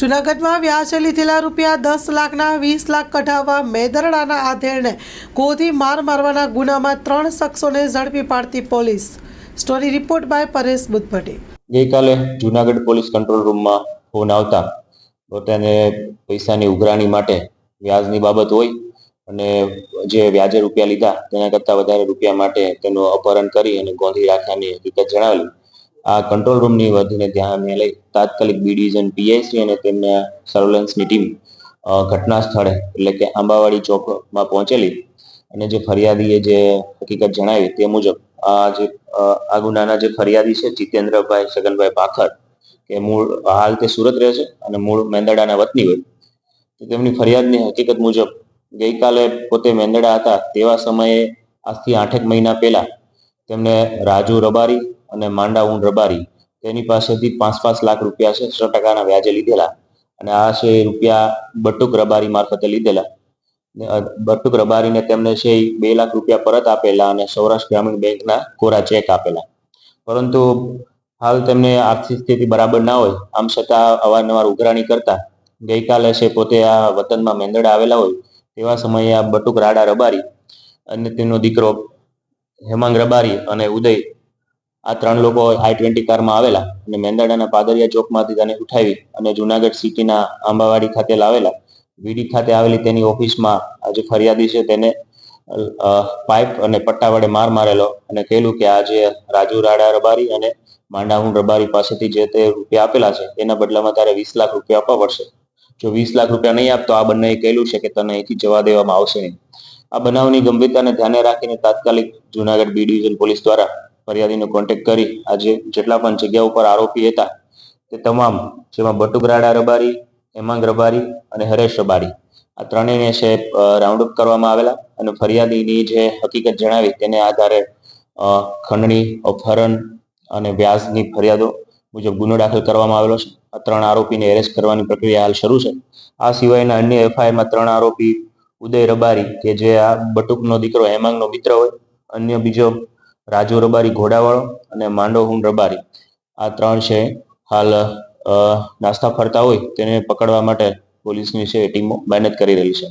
જૂનાગઢમાં વ્યાજે લીધેલા રૂપિયા દસ લાખના વીસ લાખ કઢાવવા મેદરડાના આધેડને ગોધી માર મારવાના ગુનામાં ત્રણ શખ્સોને ઝડપી પાડતી police. Story report by Paresh Buddhabhatti. ગઈકાલે જુનાગઢ પોલીસ કંટ્રોલ રૂમમાં ફોન આવતા. પોતાને પૈસાની ઉઘરાણી માટે વ્યાજની બાબત હોય અને જે વ્યાજે રૂપિયા લીધા, તેના કરતાં વધારે રૂપિયા માટે તેનું અપહરણ કરી અને ગોંધી રાખ્યાની હકીકત જણાવેલી. આ કંટ્રોલ રૂમની વધીને ધ્યાને લઈ તાત્કાલિક બી ડિવિઝન પીઆઈસી અને તેમના સર્વેલન્સની ટીમ ઘટના સ્થળે, એટલે કે આંબાવાડી ચોકમાં પહોંચેલી. અને જે ફરિયાદીએ જે હકીકત જણાવી તે મુજબ, આ જે આ ગુનાના જે ફરિયાદી છે, જીતેન્દ્રભાઈ છગનભાઈ ભાખર કે મૂળ, હાલ તે સુરત રહે છે અને મૂળ મેંદડાના વતની હોય. તેમની ફરિયાદની હકીકત મુજબ ગઈકાલે પોતે મેંદડા હતા તેવા સમયે આજથી આઠેક મહિના પહેલા તેમને રાજુ રબારી અને માંડા ઊંડ રબારી, તેની પાસેથી પાંચ પાંચ લાખ રૂપિયા છે, સો ટકાના વ્યાજે લીધેલા. અને આ છે રૂપિયા બટુક રબારી મારફતે લીધેલા. બટુક રબારીને તેમને છે બે લાખ રૂપિયા પરત આપેલા અને સૌરાષ્ટ્ર ગ્રામીણ બેંકના કોરા ચેક આપેલા. પરંતુ હાલ તેમને આર્થિક સ્થિતિ બરાબર ના હોય, આમ છતાં અવારનવાર ઉઘરાણી કરતા. ગઈકાલે છે પોતે આ વતનમાં મેંદડા આવેલા હોય, તેવા સમયે આ બટુક રાડા રબારી અને તેનો દીકરો હેમાંગ રબારી અને ઉદય, આ ત્રણ લોકો આઈ ટ્વેન્ટી કારમાં આવેલા અને મેંદડાના પાદરિયા ચોકમાંથી તેને ઉઠાવી અને જુનાગઢ સિટીના આંબાવાડી ખાતે લાવેલા. વીડી ખાતે આવેલી તેની ઓફિસમાં આજે ફરિયાદી છે, તેને પાઇપ અને પટ્ટા વડે માર મારેલો અને કહેલું કે આજે રાજુ રાડા રબારી અને માંડાહુન રબારી પાસેથી જે તે રૂપિયા આપેલા છે, એના બદલામાં તારે વીસ લાખ રૂપિયા આપવા પડશે. જો વીસ લાખ રૂપિયા નહીં આપતો આ બંનેએ કહેલું છે કે તને અહીંથી જવા દેવામાં આવશે નહીં. આ બનાવની ગંભીરતાને ધ્યાને રાખીને તાત્કાલિક જુનાગઢ બી ડિવિઝન પોલીસ દ્વારા ફરિયાદીનો કોન્ટેક્ટ કરી આજે જેટલા પણ જગ્યા ઉપર આરોપી હતા, તે તમામ, જેમાં બટુક રાડા રબારી, હેમાંગ રબારી અને હરેશ રબારી, આ ત્રણેયને છે રાઉન્ડ અપ કરવામાં આવેલા અને ફરિયાદીની જે હકીકત જણાવી તેને આધારે ખંડણી, અપહરણ અને વ્યાજની ફરિયાદો મુજબ ગુનો દાખલ કરવામાં આવેલો છે. આ ત્રણ આરોપીને એરેસ્ટ કરવાની પ્રક્રિયા હાલ શરૂ છે. આ સિવાયના અન્ય એફઆઈઆરમાં ત્રણ આરોપી, ઉદય રબારી, કે જે આ બટુકનો દીકરો હેમાંગનો મિત્ર હોય, અન્ય બીજો રાજુ રબારી ઘોડાવાળો અને માંડો હુન રબારી. આ ત્રણ છે હાલ નાસ્તા ફરતા હોય તેને પકડવા માટે પોલીસની છે ટીમો મહેનત કરી રહી છે.